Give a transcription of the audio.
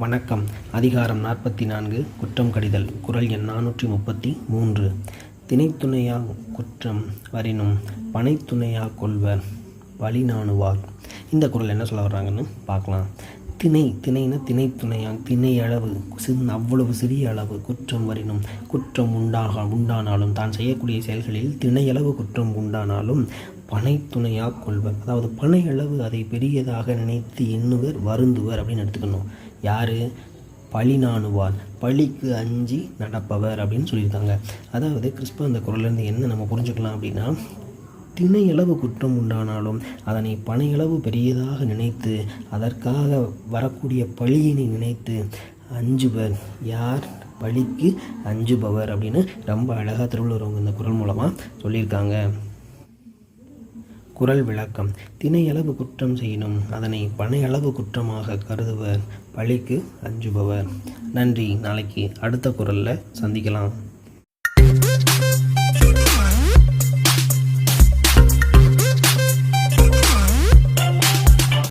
வணக்கம். அதிகாரம் நாற்பத்தி நான்கு குற்றம் கடிதல். குரல் எண் நானூற்றி முப்பத்தி மூன்று திணைத்துணையா குற்றம் வரினும் பனைத்துணையா கொள்வர் வழி நாணுவார் இந்த குரல் என்ன சொல்ல வர்றாங்கன்னு பார்க்கலாம். திணை திணைனா திணை திணை அளவு சிறு அவ்வளவு சிறிய அளவு குற்றம் வரினும் குற்றம் உண்டாக உண்டானாலும் தான் செய்யக்கூடிய செயல்களில் திணையளவு குற்றம் உண்டானாலும் பனைத்துணையாக கொள்வர். அதாவது பனை அளவு அதை பெரியதாக நினைத்து எண்ணுவர் வருந்துவர் அப்படின்னு எடுத்துக்கணும். யார்? பழி நாணுவார். பழிக்கு அஞ்சி நடப்பவர் அப்படின்னு சொல்லியிருக்காங்க. அதாவது கிறிஸ்துவ அந்த குரல்லேருந்து என்ன நம்ம புரிஞ்சுக்கலாம் அப்படின்னா திணையளவு குற்றம் உண்டானாலும் அதனை பனையளவு பெரியதாக நினைத்து அதற்காக வரக்கூடிய பழியினை நினைத்து அஞ்சுவர். யார்? பழிக்கு அஞ்சுபவர் அப்படின்னு ரொம்ப அழகாக திருவள்ளுவர் அவங்க இந்த குரல் மூலமாக சொல்லியிருக்காங்க. குரல் விளக்கம். திணையளவு குற்றம் செய்யணும் அதனை பனையளவு குற்றமாக கருதுவர் பழிக்கு அஞ்சுபவர். நன்றி. நாளைக்கு அடுத்த குரலில் சந்திக்கலாம்.